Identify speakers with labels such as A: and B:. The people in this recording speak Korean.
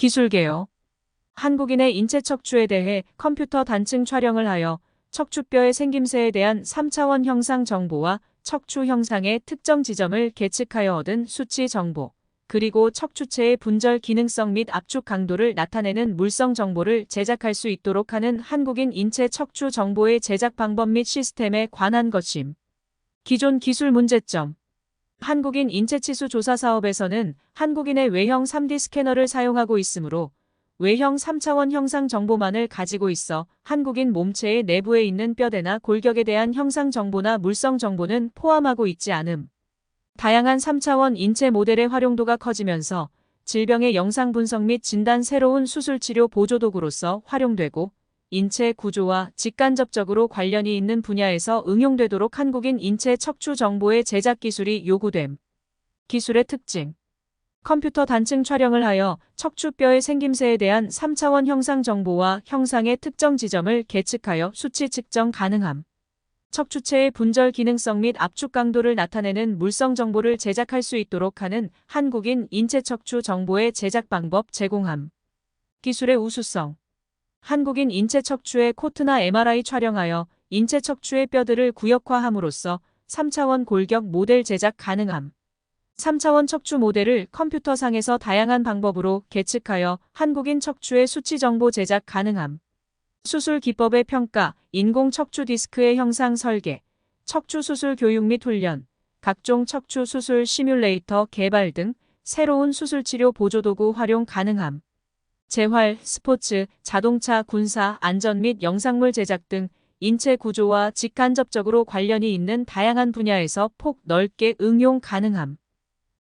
A: 기술 개요. 한국인의 인체 척추에 대해 컴퓨터 단층 촬영을 하여 척추뼈의 생김새에 대한 3차원 형상 정보와 척추 형상의 특정 지점을 계측하여 얻은 수치 정보, 그리고 척추체의 분절 기능성 및 압축 강도를 나타내는 물성 정보를 제작할 수 있도록 하는 한국인 인체 척추 정보의 제작 방법 및 시스템에 관한 것임. 기존 기술 문제점 한국인 인체치수 조사 사업에서는 한국인의 외형 3D 스캐너를 사용하고 있으므로 외형 3차원 형상 정보만을 가지고 있어 한국인 몸체의 내부에 있는 뼈대나 골격에 대한 형상 정보나 물성 정보는 포함하고 있지 않음. 다양한 3차원 인체 모델의 활용도가 커지면서 질병의 영상 분석 및 진단 새로운 수술 치료 보조 도구로서 활용되고 인체 구조와 직간접적으로 관련이 있는 분야에서 응용되도록 한국인 인체 척추 정보의 제작 기술이 요구됨. 기술의 특징 컴퓨터 단층 촬영을 하여 척추뼈의 생김새에 대한 3차원 형상 정보와 형상의 특정 지점을 계측하여 수치 측정 가능함. 척추체의 분절 기능성 및 압축 강도를 나타내는 물성 정보를 제작할 수 있도록 하는 한국인 인체 척추 정보의 제작 방법 제공함. 기술의 우수성 한국인 인체 척추의 코트나 MRI 촬영하여 인체 척추의 뼈들을 구역화함으로써 3차원 골격 모델 제작 가능함. 3차원 척추 모델을 컴퓨터상에서 다양한 방법으로 계측하여 한국인 척추의 수치 정보 제작 가능함. 수술 기법의 평가, 인공 척추 디스크의 형상 설계, 척추 수술 교육 및 훈련, 각종 척추 수술 시뮬레이터 개발 등 새로운 수술 치료 보조도구 활용 가능함. 재활, 스포츠, 자동차, 군사, 안전 및 영상물 제작 등 인체 구조와 직간접적으로 관련이 있는 다양한 분야에서 폭 넓게 응용 가능함.